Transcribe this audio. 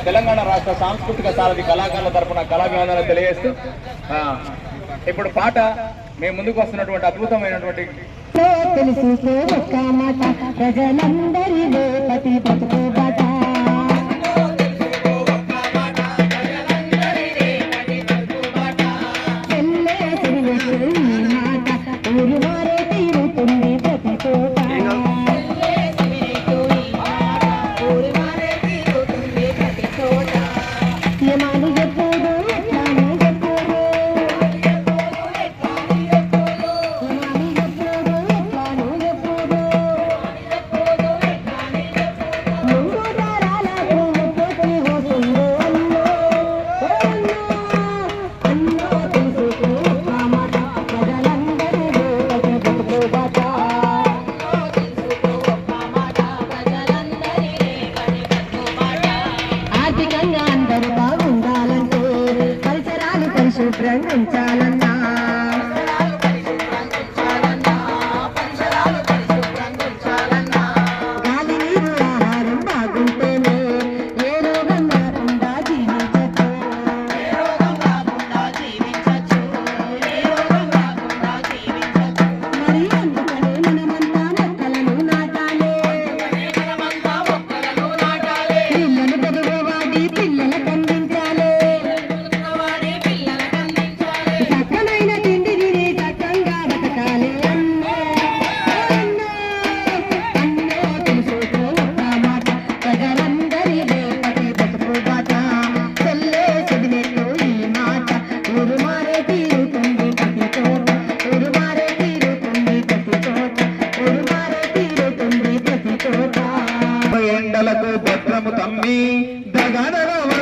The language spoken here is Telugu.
తెలంగాణ రాష్ట్ర సాంస్కృతిక సారథి కళాకారుల తరఫున కళాభివందనాలు తెలియజేస్తూ ఇప్పుడు పాట మేము ముందుకు వస్తున్నటువంటి అద్భుతమైనటువంటి తెలుసుకో ప్రజలందరి భ్రమించాలన్నా మాత్రము తమ్మి దగదగ